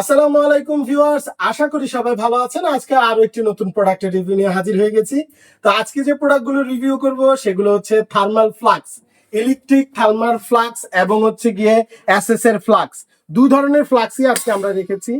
আসসালামু আলাইকুম ভিউয়ার্স, আশা করি সবাই ভালো আছেন। আজকে আরও একটি নতুন প্রোডাক্টের রিভিউ নিয়ে হাজির হয়ে গেছি। তো আজকে যে প্রোডাক্টগুলো রিভিউ করব, সেগুলো হচ্ছে thermal flux electric thermal flux এবং হচ্ছে গিয়ে এসএস এর ফ্লাক্স দু ধরনের ফ্লাক্সই আজকে আমরা রেখেছি।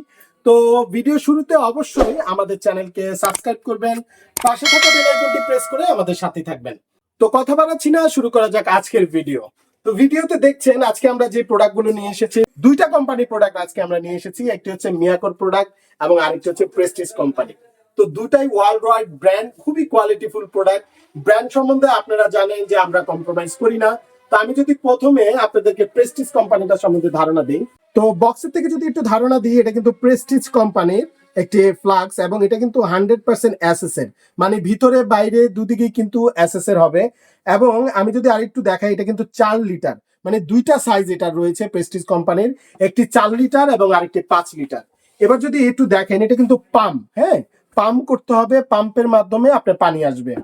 তো ভিডিও শুরুতে অবশ্যই আমাদের চ্যানেলকে সাবস্ক্রাইব করবেন, পাশে থাকা বেল আইকনটি প্রেস করে আমাদের সাথে থাকবেন। তো কথা বাড়াচ্ছি না, শুরু করা যাক আজকের ভিডিও। তো ভিডিওতে দেখছেন, আজকে আমরা যে প্রোডাক্টগুলো নিয়ে এসেছি, দুইটা কোম্পানির প্রোডাক্ট আজকে আমরা নিয়ে এসেছি, একটি হচ্ছে মিয়াকোর প্রোডাক্ট এবং আরেকটি হচ্ছে প্রেস্টিজ কোম্পানি তো দুটাই ওয়ার্ল্ড ওয়াইড ব্র্যান্ড খুবই কোয়ালিটিফুল প্রোডাক্ট ব্র্যান্ড সম্বন্ধে আপনারা জানেন যে আমরা কম্প্রোমাইজ করি না। তো আমি যদি প্রথমে আপনাদেরকে প্রেস্টিজ কোম্পানিটা সম্বন্ধে ধারণা দিই, তো বক্সের থেকে যদি একটু ধারণা দিই, এটা কিন্তু প্রেস্টিজ কোম্পানির একটি ফ্লাক্স এবং এটা কিন্তু হান্ড্রেড পার্সেন্ট অ্যাসেসের মানে ভিতরে বাইরে দুদিকেই কিন্তু অ্যাসেসের হবে। এবং আমি যদি আরেকটু দেখাই, এটা কিন্তু চার লিটার। মানে দুইটা সাইজ এটা রয়েছে প্রেস্টিজ কোম্পানির একটি চার লিটার এবং আরেকটি পাঁচ লিটার। এবার যদি একটু দেখেন, এটা কিন্তু পাম্প হ্যাঁ? পাম্প করতে হবে পাম্পের মাধ্যমে আপনার পানি আসবে।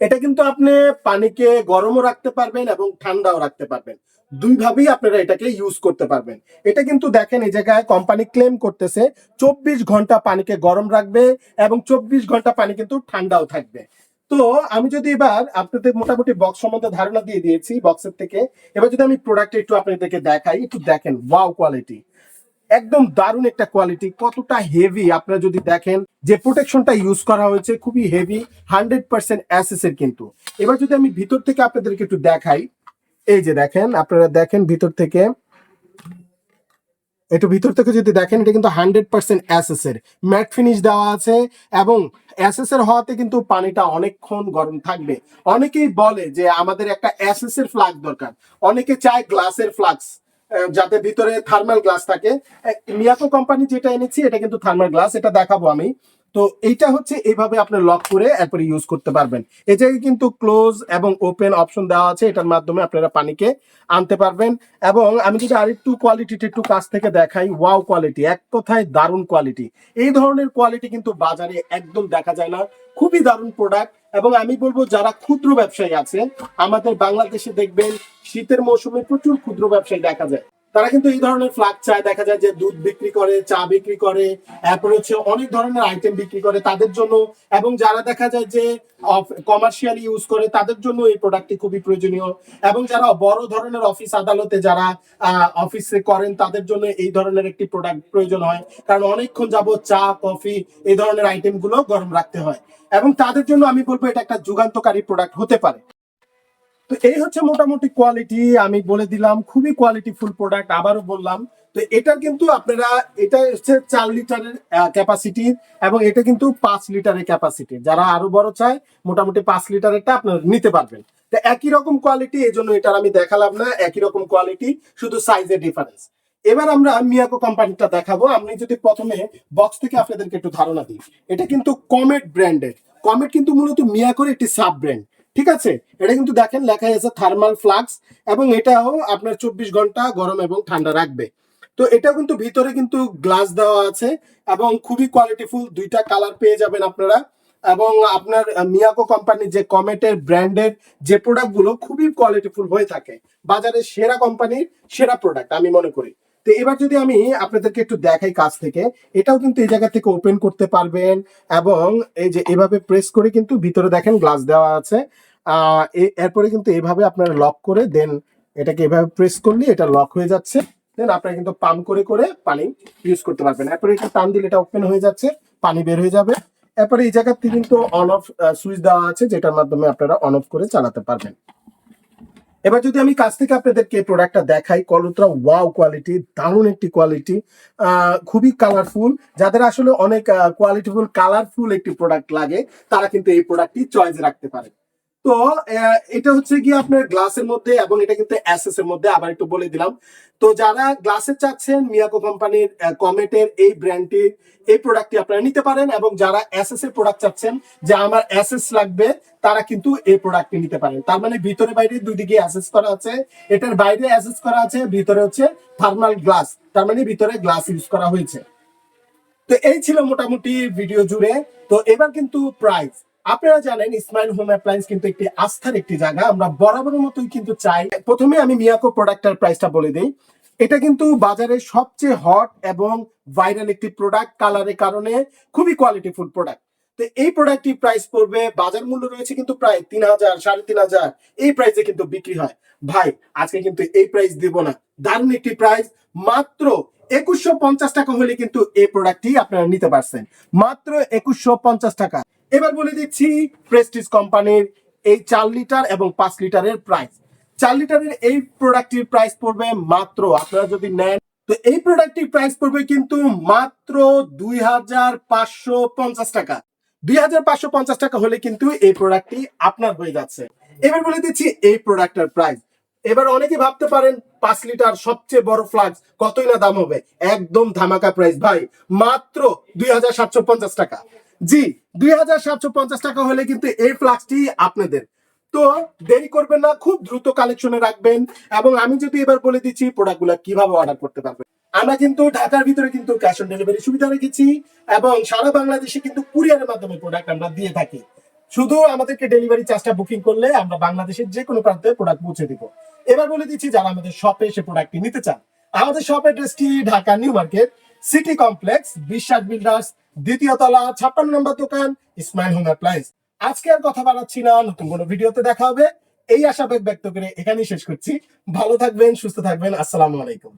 এটা কিন্তু আপনি পানিকে গরমও রাখতে পারবেন এবং ঠান্ডাও রাখতে পারবেন। দুইভাবেই আপনারা এটাকে ইউজ করতে পারবেন। এটা কিন্তু দেখেন, এই জায়গায় কোম্পানি ক্লেম করতেছে, চব্বিশ ঘণ্টা পানিকে গরম রাখবে এবং চব্বিশ ঘণ্টা পানি কিন্তু ঠান্ডাও থাকবে। তো আমি যদি এবার আপনাদের মোটামুটি বক্স সম্বন্ধে ধারণা দিয়ে দিয়েছি বক্সের থেকে। এবার যদি আমি প্রোডাক্ট একটু আপনাদেরকে দেখাই, একটু দেখেন ওয়াও কোয়ালিটি একদম দারুণ একটা কোয়ালিটি কতটা হেভি আপনারা যদি দেখেন, যে প্রোটেকশনটা ইউজ করা হয়েছে, খুবই হেভি হান্ড্রেড পার্সেন্ট অ্যাসেসের কিন্তু। এবার যদি আমি ভিতর থেকে আপনাদেরকে একটু দেখাই এই যে দেখেন, আপনারা দেখেন ভিতর থেকে। একটু ভিতর থেকে যদি দেখেন, এটা কিন্তু হান্ড্রেড পার্সেন্ট অ্যাসেস এর। ম্যাট ফিনিশ দেওয়া আছে এবং অ্যাসেস এর হওয়াতে কিন্তু পানিটা অনেকক্ষণ গরম থাকবে। অনেকেই বলে যে আমাদের একটা অ্যাসেস এর ফ্লাক্স দরকার। অনেকে চায় গ্লাসের ফ্লাক্স যাতে ভিতরে থার্মাল গ্লাস থাকে। মিয়াকো কোম্পানি যেটা এনেছি, এটা কিন্তু থার্মাল গ্লাস এটা দেখাবো আমি। তো এইটা হচ্ছে এইভাবে আপনি লক করে এরপরে ইউজ করতে পারবেন। এই জায়গায় কিন্তু ক্লোজ এবং ওপেন অপশন দেওয়া আছে, এটার মাধ্যমে আপনারা পানিকে আনতে পারবেন। এবং আমি যদি আরেকটু কোয়ালিটিটা একটু কাছ থেকে দেখাই ওয়াও কোয়ালিটি এক কথায় দারুণ কোয়ালিটি এই ধরনের কোয়ালিটি কিন্তু বাজারে একদম দেখা যায় না। খুবই দারুণ প্রোডাক্ট এবং আমি বলব যারা ক্ষুদ্র ব্যবসায়ী আছে আমাদের বাংলাদেশে দেখবেন শীতের মৌসুমে প্রচুর ক্ষুদ্র ব্যবসায়ী দেখা যায়। তারা কিন্তু এই ধরনের ফ্লাগ চায়। দেখা যায় যে দুধ বিক্রি করে, চা বিক্রি করে, তারপরে হচ্ছে অনেক ধরনের আইটেম বিক্রি করে তাদের জন্য। এবং যারা দেখা যায় যে কমার্শিয়ালি ইউজ করে তাদের জন্য এই প্রোডাক্টটি খুবই প্রয়োজনীয়। এবং যারা বড় ধরনের অফিস আদালতে যারা অফিসে করেন তাদের জন্য এই ধরনের একটি প্রোডাক্ট প্রয়োজন হয়। কারণ অনেকক্ষণ যাবত চা, কফি এই ধরনের আইটেমগুলো গরম রাখতে হয়। এবং তাদের জন্য আমি বলব এটা একটা যুগান্তকারী প্রোডাক্ট হতে পারে। তো এই হচ্ছে মোটামুটি কোয়ালিটি আমি বলে দিলাম, খুবই কোয়ালিটি ফুল প্রোডাক্ট আবারও বললাম। তো এটা কিন্তু আপনারা, এটা হচ্ছে চার লিটারের ক্যাপাসিটি এবং এটা কিন্তু পাঁচ লিটারের ক্যাপাসিটি যারা আরও বড় চায়, মোটামুটি পাঁচ লিটারেরটা আপনারা নিতে পারবেন। তো একই রকম কোয়ালিটি এই জন্য এটার আমি দেখালাম না, একই রকম কোয়ালিটি শুধু সাইজের ডিফারেন্স এবার আমরা মিয়াকো কোম্পানিটা দেখাবো। আমি যদি প্রথমে বক্স থেকে আপনাদেরকে একটু ধারণা দিই। এটা কিন্তু কমেট ব্র্যান্ডের কমেট কিন্তু মূলত মিয়াকোর একটি সাব ব্র্যান্ড ঠিক আছে? এটা কিন্তু দেখেন লেখা আছে থার্মাল ফ্লাক্স এবং এটাও আপনার চব্বিশ ঘণ্টা গরম এবং ঠান্ডা রাখবে। তো এটা কিন্তু ভিতরে কিন্তু গ্লাস দেওয়া আছে এবং খুবই কোয়ালিটিফুল দুইটা কালার পেয়ে যাবেন আপনারা। এবং আপনার মিয়াকো কোম্পানির যে কমেটের ব্র্যান্ডের যে প্রোডাক্টগুলো খুবই কোয়ালিটিফুল হয়ে থাকে। বাজারের সেরা কোম্পানির সেরা প্রোডাক্ট আমি মনে করি। তো এবার যদি আমি আপনাদেরকে একটু দেখাই কাছ থেকে, এটাও কিন্তু এই জায়গা থেকে ওপেন করতে পারবেন এবং এই যে এভাবে প্রেস করে কিন্তু ভিতরে দেখেন গ্লাস দেওয়া আছে। এরপরে কিন্তু এভাবে আপনারা লক করে দেন এটাকে এভাবে প্রেস করলে এটা লক হয়ে যাচ্ছে। দেন আপনারা কিন্তু পাম্প করে করে পানি ইউজ করতে পারবেন। এরপরে একটু টান দিলে এটা ওপেন হয়ে যাচ্ছে, পানি বের হয়ে যাবে। এরপরে এই জায়গাতে কিন্তু অন অফ সুইচ দেওয়া আছে, যেটার মাধ্যমে আপনারা অন অফ করে চালাতে পারবেন। এবার যদি আমি কাছ থেকে আপনাদেরকে প্রোডাক্টটা দেখাই, কলুত্রা ওয়াও কোয়ালিটি দারুণ একটি কোয়ালিটি খুবই কালারফুল যাদের আসলে অনেক কোয়ালিটিফুল কালারফুল একটি প্রোডাক্ট লাগে, তারা কিন্তু এই প্রোডাক্টটি চয়েস রাখতে পারে। তো এটা হচ্ছে কি আপনার গ্লাসের মধ্যে এবং এটা কিন্তু অ্যাসেস এর মধ্যে আবার একটু বলে দিলাম। তো যারা গ্লাসের চাচ্ছেন, মিয়াকো কোম্পানির কমেটের এই ব্র্যান্ডটির এই প্রোডাক্টটি আপনারা নিতে পারেন এবং যারা এসএস এর প্রোডাক্ট চাচ্ছেন, যে আমার এসএস লাগবে, তারা কিন্তু এই প্রোডাক্টটি নিতে পারেন। তার মানে ভিতরে বাইরে দুই দিকে অ্যাসেস করা আছে, এটার বাইরে অ্যাসেস করা আছে, ভিতরে হচ্ছে থার্মাল গ্লাস তার মানে ভিতরে গ্লাস ইউজ করা হয়েছে। তো এই ছিল মোটামুটি ভিডিও জুড়ে। তো এবার কিন্তু প্রাইস আপনারা জানেন ইসমাইল হোম অ্যাপ্লায়েন্স কিন্তু একটি আস্থার একটি জায়গা। আমরা বরাবরের মতোই কিন্তু চাই। প্রথমে আমি মিয়াকো প্রোডাক্টের প্রাইসটা বলে দিই। এটা কিন্তু বাজারে সবচেয়ে হট এবং ভাইরাল একটি প্রোডাক্ট কালারের কারণে খুবই কোয়ালিটিফুল প্রোডাক্ট তো এই প্রোডাক্টটি প্রাইস পড়বে, বাজার মূল্য রয়েছে কিন্তু প্রায় তিন হাজার, সাড়ে তিন হাজার। এই প্রাইসে কিন্তু বিক্রি হয়। ভাই, আজকে কিন্তু এই প্রাইস দিব না। দারুণ একটি প্রাইস মাত্র একুশশো পঞ্চাশ টাকা হলে কিন্তু এই প্রোডাক্টটি আপনারা নিতে পারছেন। মাত্র একুশশো পঞ্চাশ টাকা। এবার বলে দিচ্ছি প্রেস্টিজ কোম্পানির এই চার লিটার এবং পাঁচ লিটারের প্রাইস চার লিটারের এই প্রোডাক্টটির প্রাইস পড়বে মাত্র, আপনারা যদি নেন, তো এই প্রোডাক্টটির প্রাইস পড়বে কিন্তু মাত্র দুই হাজার পাঁচশো পঞ্চাশ টাকা। দুই হাজার পাঁচশো পঞ্চাশ টাকা হলে কিন্তু এই প্রোডাক্টটি আপনার হয়ে যাচ্ছে। এবার বলে দিচ্ছি এই প্রোডাক্টের প্রাইস এবার অনেকে ভাবতে পারেন, পাঁচ লিটার সবচেয়ে বড় ফ্লাক্স কতই না দাম হবে? একদম ধামাকা প্রাইস ভাই, মাত্র দুই হাজার সাতশো পঞ্চাশ টাকা। জি, দুই হাজার সাতশো পঞ্চাশ টাকা হলে কিন্তু এই ফ্লাক্সটি আপনাদের। তো দেরি করবেন না, খুব দ্রুত কালেকশনে রাখবেন এবং আমি যদি এবার বলে দিচ্ছি প্রোডাক্টগুলো কীভাবে অর্ডার করতে পারবেন। আমরা কিন্তু ঢাকার ভিতরে কিন্তু ক্যাশ অন ডেলিভারি সুবিধা রেখেছি এবং সারা বাংলাদেশে কিন্তু কুরিয়ারের মাধ্যমে প্রোডাক্ট আমরা দিয়ে থাকি। শুধু আমাদেরকে ডেলিভারি চার্জটা বুকিং করলে আমরা বাংলাদেশের যে কোনো প্রান্তে প্রোডাক্ট পৌঁছে দিব। এবার বলে দিচ্ছি যারা আমাদের শপে এসে প্রোডাক্টটি নিতে চান, আমাদের শপ অ্যাড্রেসটি Dhaka New Market City Complex, Biswas Builders দ্বিতীয় তলা, ছাপ্পান্ন নম্বর দোকান, ইসমাইল হোম অ্যাপ্লায়েন্স আজকে আর কথা বাড়াচ্ছি না, নতুন কোনো ভিডিওতে দেখা হবে। এই আশা ব্যক্ত করে এখানেই শেষ করছি। ভালো থাকবেন, সুস্থ থাকবেন, আসসালামু আলাইকুম।